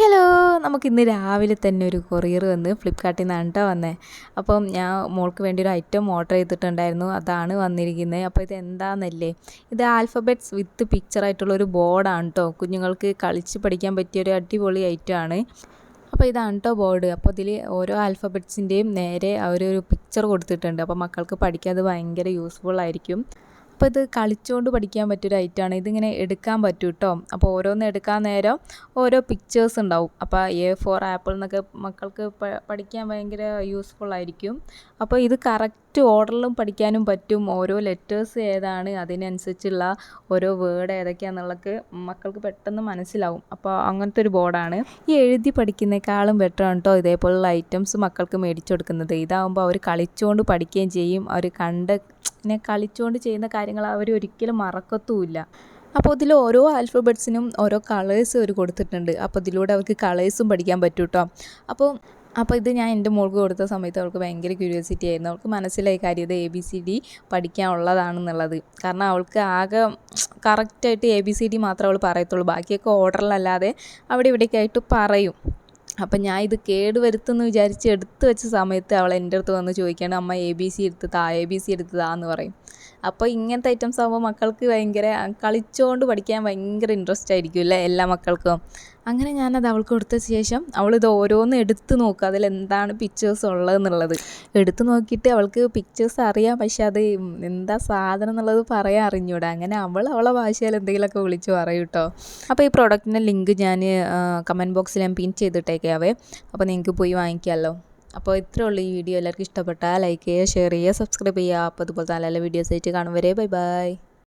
Hello നമുക്ക് ഇന്ന് രാവിലെ തന്നെ ഒരു കൊറിയർ വന്ന് ഫ്ലിപ്കാർട്ടിൽ നിന്നാണ് കേട്ടോ വന്നത് അപ്പം ഞാൻ മോൾക്ക് വേണ്ടി ഒരു ഐറ്റം ഓർഡർ ചെയ്തിട്ടുണ്ടായിരുന്നു. അതാണ് വന്നിരിക്കുന്നത് അപ്പോൾ ഇത് എന്താണെന്നല്ലേ ഇത് ആൽഫബറ്റ്സ് വിത്ത് പിക്ചർ ആയിട്ടുള്ള ഒരു ബോർഡാണ് കേട്ടോ കുഞ്ഞുങ്ങൾക്ക് കളിച്ച് പഠിക്കാൻ പറ്റിയ ഒരു അടിപൊളി ഐറ്റമാണ് അപ്പോൾ ഇതാണ് കേട്ടോ ബോർഡ് അപ്പോൾ ഇതിൽ ഓരോ ആൽഫബറ്റ്സിന്റെയും നേരെ അവരൊരു പിക്ചർ കൊടുത്തിട്ടുണ്ട്. അപ്പോൾ മക്കൾക്ക് പഠിക്കാൻ അത് ഭയങ്കര യൂസ്ഫുൾ ആയിരിക്കും. അപ്പോൾ ഇത് കളിച്ചുകൊണ്ട് പഠിക്കാൻ പറ്റിയൊരു ഐറ്റമാണ്. ഇതിങ്ങനെ എടുക്കാൻ പറ്റും കേട്ടോ അപ്പോൾ ഓരോന്ന് എടുക്കാൻ നേരം ഓരോ പിക്ചേഴ്സ് ഉണ്ടാവും. അപ്പോൾ എ ഫോർ ആപ്പിൾ എന്നൊക്കെ മക്കൾക്ക് പഠിക്കാൻ ഭയങ്കര യൂസ്ഫുൾ ആയിരിക്കും. അപ്പോൾ ഇത് കറക്റ്റ് ഓർഡറിലും പഠിക്കാനും പറ്റും. ഓരോ ലെറ്റേഴ്സ് ഏതാണ് അതിനനുസരിച്ചുള്ള ഓരോ വേർഡ് ഏതൊക്കെയാണെന്നുള്ളത് മക്കൾക്ക് പെട്ടെന്ന് മനസ്സിലാവും. അപ്പോൾ അങ്ങനത്തെ ഒരു ബോർഡാണ് ഈ എഴുതി പഠിക്കുന്നേക്കാളും ബെറ്റർ ആണ് കേട്ടോ ഇതേപോലുള്ള ഐറ്റംസ് മക്കൾക്ക് മേടിച്ചു കൊടുക്കുന്നത്. ഇതാകുമ്പോൾ അവർ കളിച്ചുകൊണ്ട് പഠിക്കുകയും ചെയ്യും. അവർ കണ്ട് ഇങ്ങനെ കളിച്ചുകൊണ്ട് ചെയ്യുന്ന കാര്യങ്ങൾ അവർ ഒരിക്കലും മറക്കത്തുമില്ല. അപ്പോൾ ഇതിൽ ഓരോ ആൽഫബറ്റ്സിനും ഓരോ കളേഴ്സ് അവർ കൊടുത്തിട്ടുണ്ട്. അപ്പോൾ ഇതിലൂടെ അവർക്ക് കളേഴ്സും പഠിക്കാൻ പറ്റും കേട്ടോ അപ്പോൾ അപ്പോൾ ഇത് ഞാൻ എന്റെ മോൾക്ക് കൊടുത്ത സമയത്ത് അവൾക്ക് ഭയങ്കര ക്യൂരിയോസിറ്റി ആയിരുന്നു. അവൾക്ക് മനസ്സിലായി കാര്യം ഇത് എ ബി സി ഡി പഠിക്കാനുള്ളതാണെന്നുള്ളത്. കാരണം അവൾക്ക് ആകെ കറക്റ്റായിട്ട് എ ബി സി ഡി മാത്രമേ അവൾ പറയത്തുള്ളൂ. ബാക്കിയൊക്കെ ഓർഡറിലല്ലാതെ അവിടെ ഇവിടെയൊക്കെ ആയിട്ട് പറയും. അപ്പം ഞാൻ ഇത് കേട് വരുത്തുമെന്ന് വിചാരിച്ച് എടുത്തു വെച്ച സമയത്ത് അവൾ എന്റെ അടുത്ത് വന്ന് ചോദിക്കുകയാണ് അമ്മ എ ബി സി എടുത്ത് താ എ ബി സി എടുത്ത് താ എന്ന് പറയും. അപ്പോൾ ഇങ്ങനത്തെ ഐറ്റംസ് ആകുമ്പോൾ മക്കൾക്ക് ഭയങ്കര കളിച്ചുകൊണ്ട് പഠിക്കാൻ ഭയങ്കര ഇൻട്രസ്റ്റ് ആയിരിക്കും അല്ലേ എല്ലാ മക്കൾക്കും. അങ്ങനെ ഞാനത് അവൾക്ക് കൊടുത്ത ശേഷം അവൾ ഇത് ഓരോന്ന് എടുത്ത് നോക്കുക അതിൽ എന്താണ് പിക്ചേഴ്സ് ഉള്ളതെന്നുള്ളത്. എടുത്ത് നോക്കിയിട്ട് അവൾക്ക് പിക്ചേഴ്സ് അറിയാം പക്ഷെ അത് എന്താ സാധനം എന്നുള്ളത് പറയാൻ അറിഞ്ഞൂടാ. അങ്ങനെ അവൾ അവളെ ഭാഷയിൽ എന്തെങ്കിലുമൊക്കെ വിളിച്ച് പറയും കേട്ടോ അപ്പോൾ ഈ പ്രോഡക്റ്റിന്റെ ലിങ്ക് ഞാൻ കമന്റ് ബോക്സിൽ ഞാൻ പിൻ ചെയ്തിട്ടേക്കാവേ അപ്പോൾ നിങ്ങൾക്ക് പോയി വാങ്ങിക്കാമല്ലോ അപ്പോൾ ഇത്രേ ഉള്ളൂ ഈ വീഡിയോ. എല്ലാവർക്കും ഇഷ്ടപ്പെട്ടാൽ ലൈക്ക് ചെയ്യുക ഷെയർ ചെയ്യുക സബ്സ്ക്രൈബ് ചെയ്യുക. അപ്പോൾ അതുപോലെ നല്ല നല്ല വീഡിയോസ് ആയിട്ട് കാണും വരെ. Bye bye